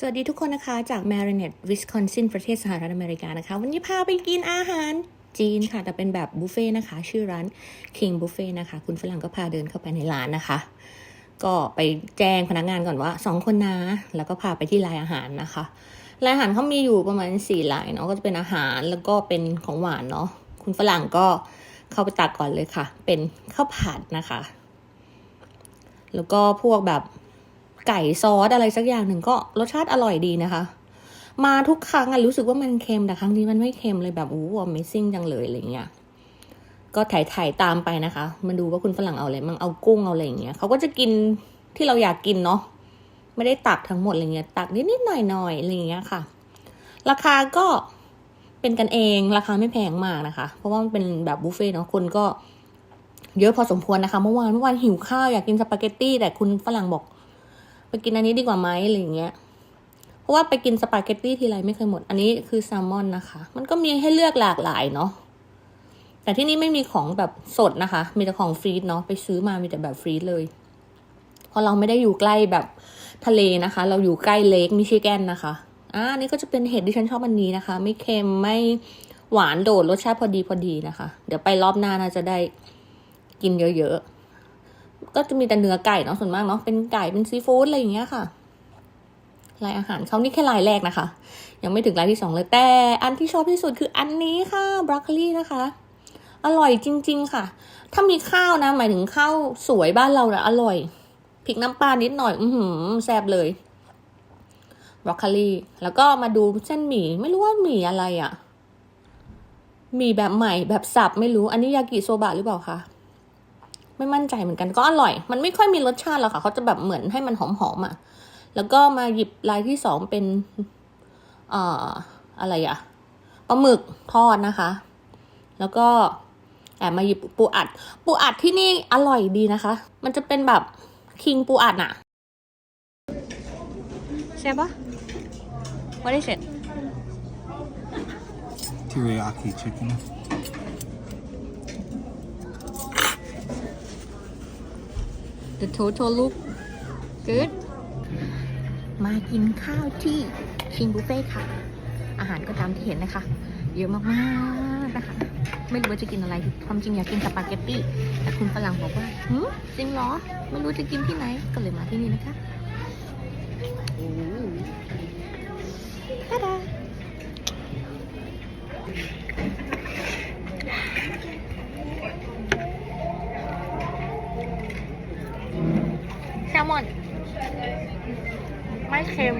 สวัสดีทุกคนนะคะ จาก Marinette Wisconsin ประเทศสหรัฐอเมริกานะคะ วันนี้พาไปกินอาหารจีนค่ะ แต่เป็นแบบบุฟเฟ่ต์นะคะ ชื่อร้าน King Buffet นะคะ คุณฝรั่งก็พาเดินเข้าไปในร้านนะคะ ก็ไปแจ้งพนักงานก่อนว่าสองคนนะ แล้วก็พาไปที่รายอาหารนะคะรายอาหารเขามีอยู่ประมาณสี่รายเนาะก็จะเป็นอาหารแล้วก็เป็นของหวานเนาะคุณฝรั่งก็เข้าไปตักก่อนเลยค่ะ เป็นข้าวผัดนะคะ แล้วก็พวกแบบ ไก่ซอสอะไรสักอย่างหนึ่งก็รสชาติอร่อยดีนะคะ มาทุกครั้งอะรู้สึกว่ามันเค็มแต่ครั้งนี้มันไม่เค็มเลยแบบโอ้ Amazing จังเลยอะไรเงี้ยก็ถ่ายถ่ายตามไปนะคะมาดูว่าคุณฝรั่งเอาอะไรมั่งเอากุ้งเอาอะไรอย่างเงี้ยเขาก็จะกินที่เราอยากกินเนาะไม่ได้ตักทั้งหมดอะไรเงี้ยตักนิดๆหน่อยๆอะไรเงี้ยค่ะ ราคาก็เป็นกันเองราคาไม่แพงมากนะคะ เพราะว่ามันเป็นแบบบุฟเฟ่ต์เนาะคนก็เยอะพอสมควรนะคะ เมื่อวานเมื่อวานหิวข้าวอยากกินสปาเกตตี้แต่คุณฝรั่งบอก ไปกินอันนี้ดีกว่าไหมอะไรอย่างเงี้ย เพราะว่าไปกินสปาเกตตี้ทีไรไม่เคยหมด อันนี้คือแซลมอนนะคะ มันก็มีให้เลือกหลากหลายเนาะ แต่ที่นี่ไม่มีของแบบสดนะคะ มีแต่ของฟรีดเนาะ ไปซื้อมามีแต่แบบฟรีดเลย เพราะเราไม่ได้อยู่ใกล้แบบทะเลนะคะ เราอยู่ใกล้เลคมิชิแกนนะคะ อ่านนี่ก็จะเป็นเห็ดที่ฉันชอบอันนี้นะคะ ไม่เค็มไม่หวานโดดรสชาติพอดีพอดีนะคะ เดี๋ยวไปรอบหน้าน่าจะได้กินเยอะๆ ก็จะมีแต่เนื้อไก่เนาะส่วนมากเนาะเป็นไก่เป็นซีฟู้ดอะไรอย่างเงี้ยค่ะรายอาหารเขานี่แค่รายแรกนะคะ ยังไม่ถึงรายที่สองเลยแต่อันที่ชอบที่สุดคืออันนี้ค่ะบรอกโคลีนะคะ อร่อยจริง ๆ ค่ะ ถ้ามีข้าวนะ หมายถึงข้าวสวยบ้านเรานะอร่อยพริกน้ำปลานิดหน่อย อือหือแซ่บเลยบรอกโคลีแล้วก็มาดูเส้นหมี่ไม่รู้ว่าหมี่อะไรอะ่ะหมี่แบบใหม่แบบสับไม่รู้อันนี้ยากิโซบะหรือเปล่าคะ ไม่มั่นใจเหมือนกันก็อร่อย มันไม่ค่อยมีรสชาติหรอกค่ะ เขาจะแบบเหมือนให้มันหอมๆอะ แล้วก็มาหยิบลายที่สองเป็นเอ่ออะไรอะปลาหมึกทอดนะคะ แล้วก็แอบมาหยิบปูอัด ปูอัดที่นี่อร่อยดีนะคะ มันจะเป็นแบบคิงปูอัดอะใช่ปะ What is it teriyaki chicken. The total look good มากินข้าวที่คิงบุฟเฟ่ค่ะ อาหารก็ตามที่เห็นนะคะ เยอะมากๆนะคะ ไม่รู้ว่าจะกินอะไร ความจริงอยากกินสปาเกตตี้ แต่คุณฝรั่งบอกว่าหืมจริงเหรอ ไม่รู้จะกินที่ไหน ก็เลยมาที่นี่นะคะโอ้ตาดาแซ ลมอน ไม่เค็ม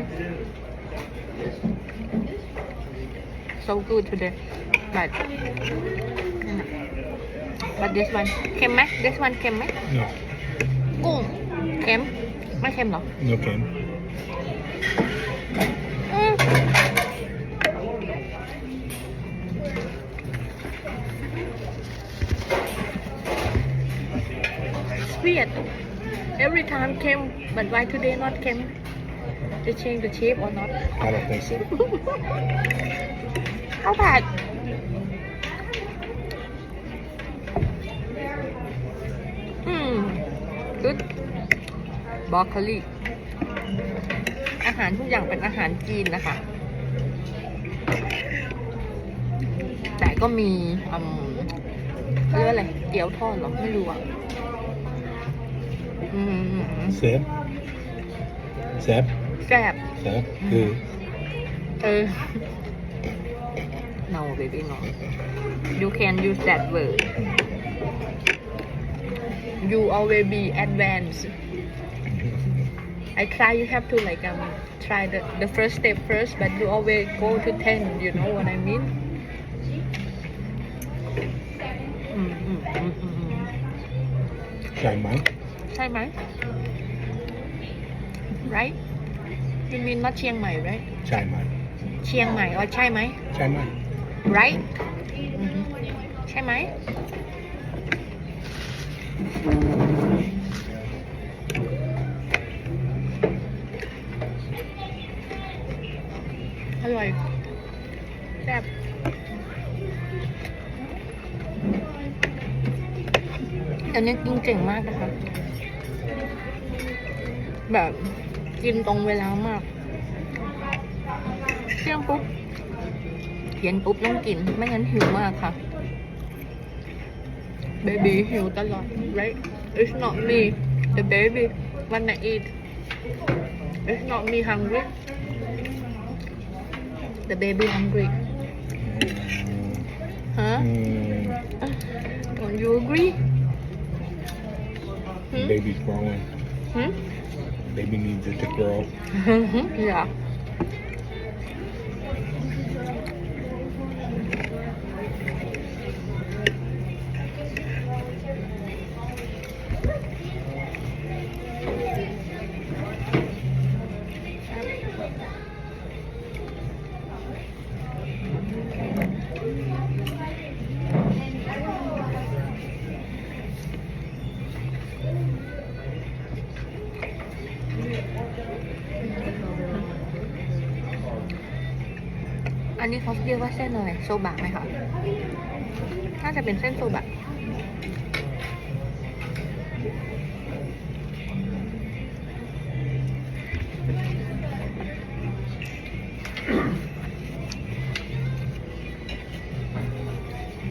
so good today but but this one เค็มไหม this one เค็มไหม No, กุ้งเค็ม ไม่เค็มเหรอ no Ken. อืมสวีท every time เค็ม but why today not เค็ม they change the shape or not I don't think so. ข้าวผัดอืม good บรอกโคลีอาหารทุกอย่างเป็นอาหารจีนนะคะ แต่ก็มีอืมเขาเรียกว่าอะไร เกี๊ยวทอดเหรอ ไม่รู้อะ อืม Seb? Seb? แซ่บ Seb? Good. เออ no baby no you can use that word you always be advanced I try you have to like um try the the first step first but you always go to 10 you know what I mean อืมอืมอืมอืมอืม Try mine. ใช่ไหม right you mean not เชียงใหม่ right Try mine. เชียงใหม่อ๋อใช่ไหม Try mine. right อือฮึใช่ไหม อร่อยแซ่บอันนี้กินเก่งมากนะคะ แบบกินตรงเวลามากยังปุ๊บเย็นปุ๊บต้องกิน ไม่งั้นหิวมากค่ะ baby หิวตลอด right it's not me the baby wanna eat it's not me hungry the baby hungry huh Mm, don't you agree hmm? baby's growing. Hmm? Baby needs it to grow. yeah อันนี้เขาเรียกว่าเส้นอะไรโซบะไหมคะน่าจะเป็นเส้นโซบะ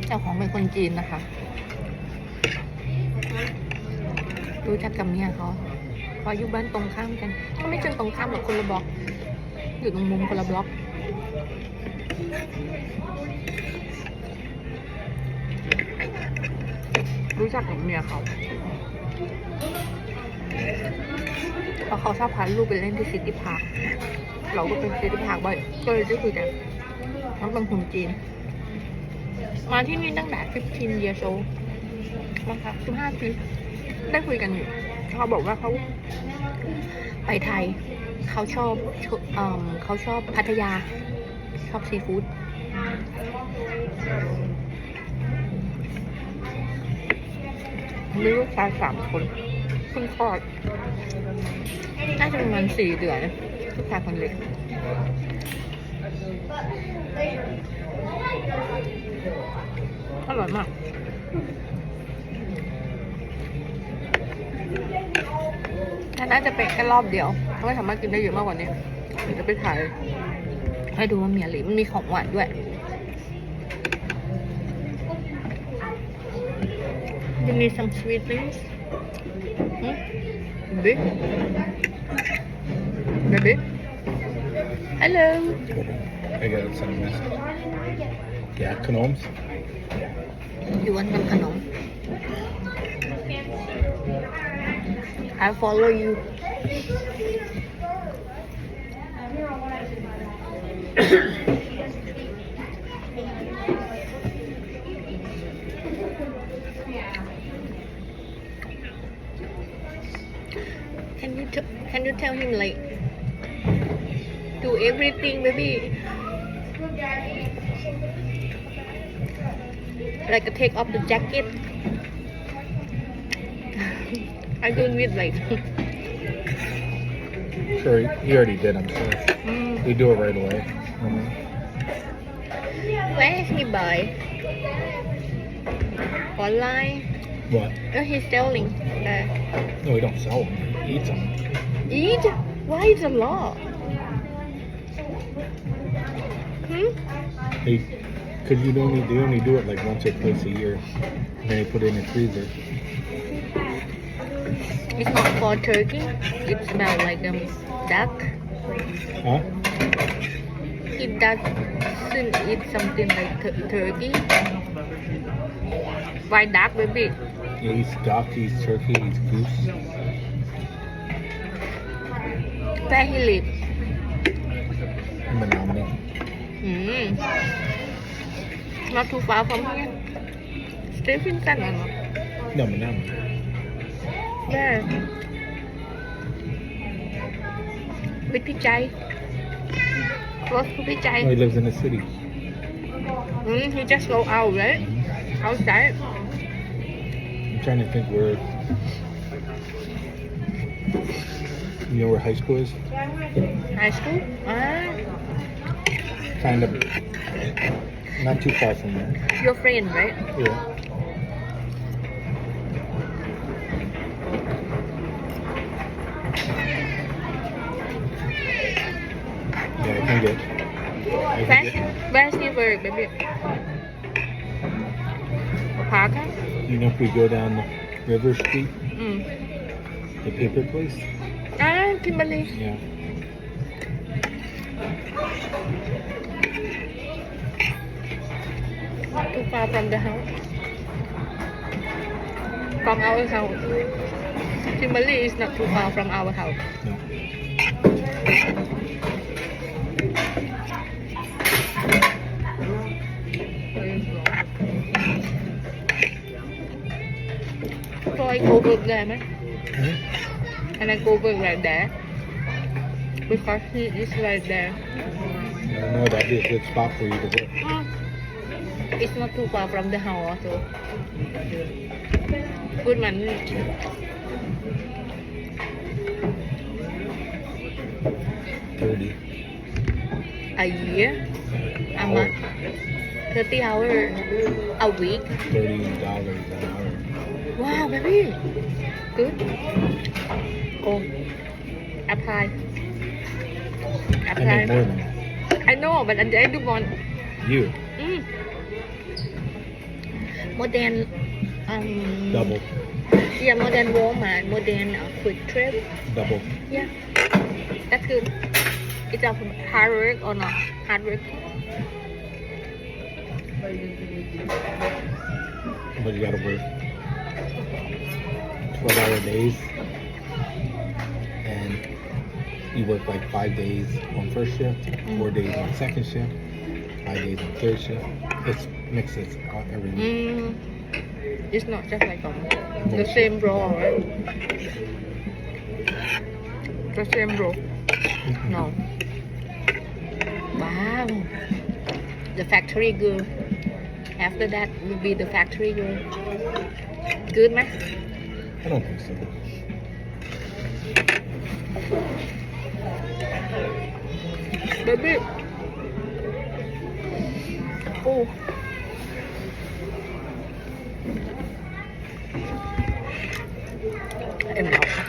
เจ้าของเป็นคนจีนนะคะ รู้จักกับเมียเขาเพออยู่บ้านตรงข้ามกัน ก็ไม่เชิงตรงข้ามหรอกคนละบล็อก อยู่ตรงมุมคนละบล็อก จักกับเมียเขาเพราะเขาชอบพาลูกไปเล่นที่ซิตี้พาร์คเราก็เป็นซิตี้พาร์คบ่อยก็เลยได้คุยกันน้องเป็นคนจีน มาที่นี่ตั้งแต่15 years old นะคะ15ปีได้คุยกันอยู่เขาบอกว่าเขาไปไทย เขาชอบชเอเขาชอบพัทยา ชอบซีฟู้ด มีลูกชายสามคนเพิ่งคลอดน่าจะประมาณสี่เดือนลูกชายคนเล็กอร่อยมากถ้าน่าจะเป็นแค่รอบเดียวไม่สามารถกินได้เยอะมากกว่านี้เดี๋ยวจะไปถ่ายให้ดูว่ามีอะไรมันมีของหวานด้วย You need some sweet things? Hmm? Baby? Baby? Hello. I got some message. Yeah, Knoms. You want some khanom? I follow you. Can you tell him like do everything, baby? Like take off the jacket. I don't with like. Sure, he already did, I'm sure. mm, We do it right away. Mhm. where is he buy? Online. What? Oh, he's selling. Uh, No, we don't sell them. We eat them. Eat? Why is a law? Hmm? Because you only they only do it like once or twice a year, and then they put it in the freezer. It's not for turkey. It's about like um duck. Huh? It doesn't eat something like tur- turkey. Why duck, baby? He eats duck, he eats turkey, he eats goose. Peggy lip. เหมือนน้ำเนี่ย Not too far from here. Stephen Tan or not? เดี๋ยวมันน้ Yeah. With Pichai. Close to ำ Pichai. เรา live in the city Hmm. he just go out, right? Outside. I'm trying to think where you know where high school is? High school? Uh, kind of. Not too far from there. Your friend, right? Yeah. Yeah, I can get. I can you baby. Parker? You know if we go down River Street, mm. the paper place? อ่าคิมเบอร์รี่ Yeah. not too far from the house from our house Kimberly is not too far from our house No. So I go work there, man. And I go work right there. Because he is right there. I know that'd be a good spot for you to work. It's not too far from the house so Good money. Thirty. A year? A month? 30 hour a week? Thirty dollars an hour. Wow, baby. Good. Go. Apply. I Apply. make more than that. I know, but I don't want. You Mm. More than um, double, Yeah, more than Walmart, more than uh, Quick Trip. double. Yeah, that's good. It's a hard work or not? Hard work. But you gotta work twelve hour days, you work like five days on first shift, four days on second shift, five days on third shift. It's mixes every week. Mm. It's not just like um, the same role, right? The same role. No. Wow. The factory girl. After that will be the factory girl. Good, man. I don't think so. Baby. Oh. เอ็มแล้วค่ะ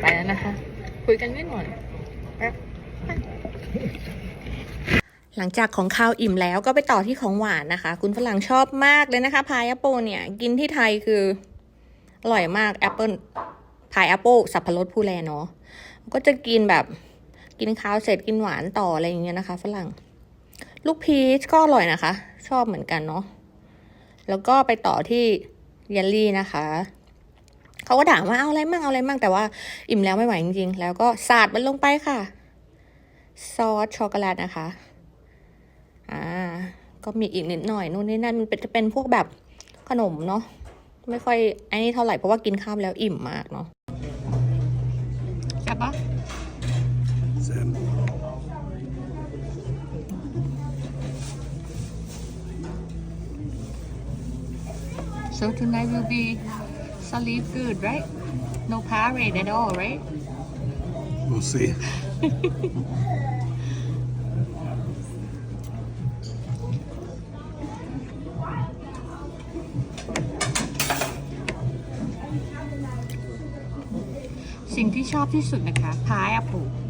ไปแล้วนะคะ คุยกันนิดหน่อยแป๊บหลังจากของข้าวอิ่มแล้วก็ไปต่อที่ของหวานนะคะ คุณฝรั่งชอบมากเลยนะคะ พายแอปเปิลเนี่ย กินที่ไทยคือ อร่อยมากแอปเปิลพายแอปเปิลสับปะรดผู้แลเนาะก็จะกินแบบ กินข้าวเสร็จกินหวานต่ออะไรอย่างเงี้ยนะคะ ฝรั่ง ลูกพีชก็อร่อยนะคะ ชอบเหมือนกันเนาะแล้วก็ไปต่อที่เยลลี่นะคะเขาก็ถามว่าเอาอะไรมั่งเอาอะไรมั่งแต่ว่าอิ่มแล้วไม่ไหวจริงๆ แล้วก็สาดมันลงไปค่ะ ซอสช็อกโกแลตนะคะ อ่า ก็มีอีกนิดหน่อยนู่นนี่นั่นมันจะเป็นพวกแบบขนมเนาะไม่ค่อยไอ้นี่เท่าไหร่เพราะว่ากินข้าวแล้วอิ่มมากเนาะใช่ปะ So tonight will be sleep good, right? No parade at all, right? We'll see. สิ่งที่ชอบที่สุดนะคะพายแอปเปิล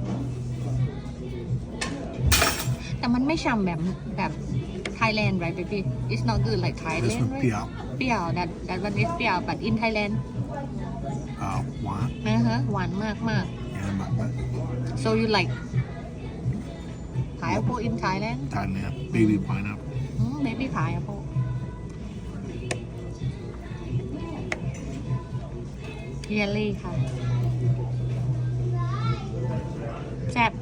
ไม่ฉ่ำแบบแบบ Thailand right baby it's not good like This Thailand one, right Piao. เปรี้ยว that that one is เปรี้ยว but in Thailand Uh, one. นะฮะหวานมากมาก Yeah, my, my so you like pineapple in Thailand Thailand. Baby pineapple. อืม baby pineapple เยลลี่ค่ะแซ่บ